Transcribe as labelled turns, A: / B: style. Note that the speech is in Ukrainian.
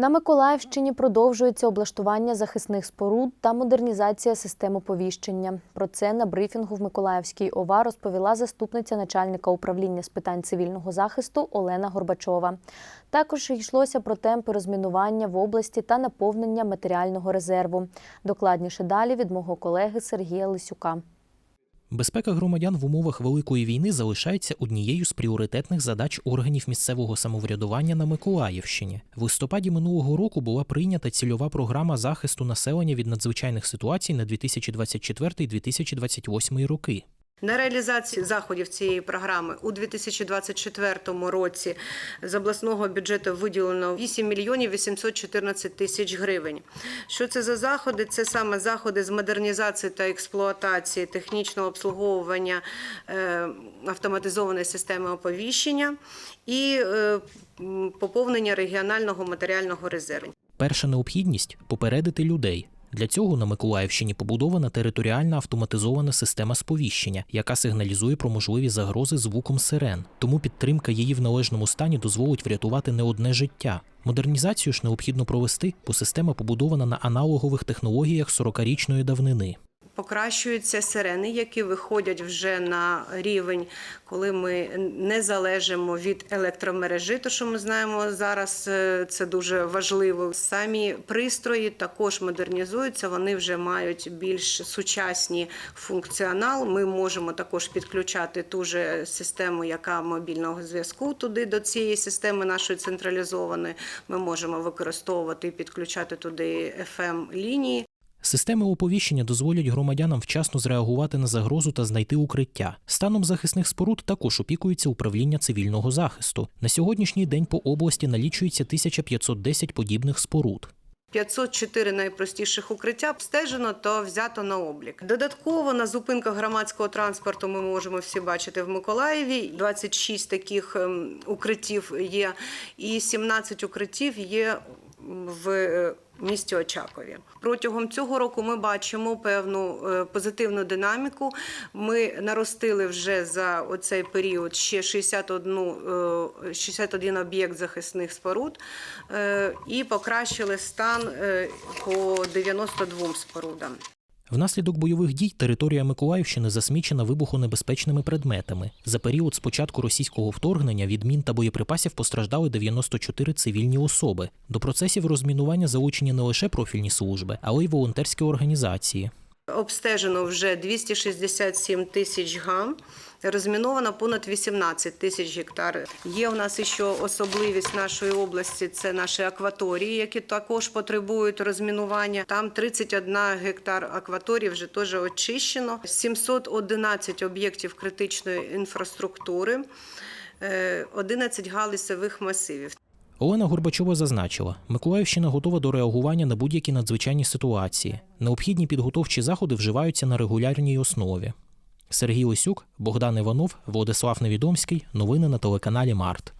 A: На Миколаївщині продовжується облаштування захисних споруд та модернізація систем оповіщення. Про це на брифінгу в Миколаївській ОВА розповіла заступниця начальника управління з питань цивільного захисту Олена Горбачова. Також йшлося про темпи розмінування в області та наповнення матеріального резерву. Докладніше далі від мого колеги Сергія Лисюка.
B: Безпека громадян в умовах великої війни залишається однією з пріоритетних задач органів місцевого самоврядування на Миколаївщині. В листопаді минулого року була прийнята цільова програма захисту населення від надзвичайних ситуацій на 2024-2028 роки.
C: На реалізацію заходів цієї програми у 2024 році з обласного бюджету виділено 8 мільйонів 814 тисяч гривень. Що це за заходи? Це саме заходи з модернізації та експлуатації технічного обслуговування е, автоматизованої системи оповіщення і е, поповнення регіонального матеріального резерву.
B: Перша необхідність попередити людей. Для цього на Миколаївщині побудована територіальна автоматизована система сповіщення, яка сигналізує про можливі загрози звуком сирен. Тому підтримка її в належному стані дозволить врятувати не одне життя. Модернізацію ж необхідно провести, бо система побудована на аналогових технологіях 40-річної давнини.
C: Покращуються сирени, які виходять вже на рівень, коли ми не залежимо від електромережі. То що ми знаємо зараз, е, це дуже важливо. Самі пристрої також модернізуються. Вони вже мають більш сучасні функціонал. Ми можемо також підключати ту же систему, яка мобільного зв'язку туди до цієї системи нашої централізованої. Ми можемо використовувати і підключати туди fm лінії.
B: Системи оповіщення дозволять громадянам вчасно зреагувати на загрозу та знайти укриття. Станом захисних споруд також опікується управління цивільного захисту. На сьогоднішній день по області налічується 1510 подібних споруд.
C: 504 найпростіших укриття обстежено та взято на облік. Додатково на зупинках громадського транспорту ми можемо всі бачити в Миколаєві. 26 таких ем, укриттів є, і 17 укриттів є в е, місті Очакові. Протягом цього року ми бачимо певну е, позитивну динаміку. Ми наростили вже за оцей період ще 61, е, 61 об'єкт захисних споруд е, і покращили стан е, по 92 спорудам.
B: Внаслідок бойових дій територія Миколаївщини засмічена вибухонебезпечними предметами. За період з початку російського вторгнення від мін та боєприпасів постраждали 94 цивільні особи. До процесів розмінування залучені не лише профільні служби, але й волонтерські організації.
C: Обстежено вже 267 тисяч гам. Розміновано понад 18 тисяч гектар. Є у нас ще особливість нашої області. Це наші акваторії, які також потребують розмінування. Там 31 гектар акваторії вже теж очищено. 711 об'єктів критичної інфраструктури, е, 11 галузевих масивів.
B: Олена Горбачова зазначила, Миколаївщина готова до реагування на будь-які надзвичайні ситуації. Необхідні підготовчі заходи вживаються на регулярній основі. Сергій Лисюк, Богдан Іванов, Владислав Невідомський. Новини на телеканалі Март.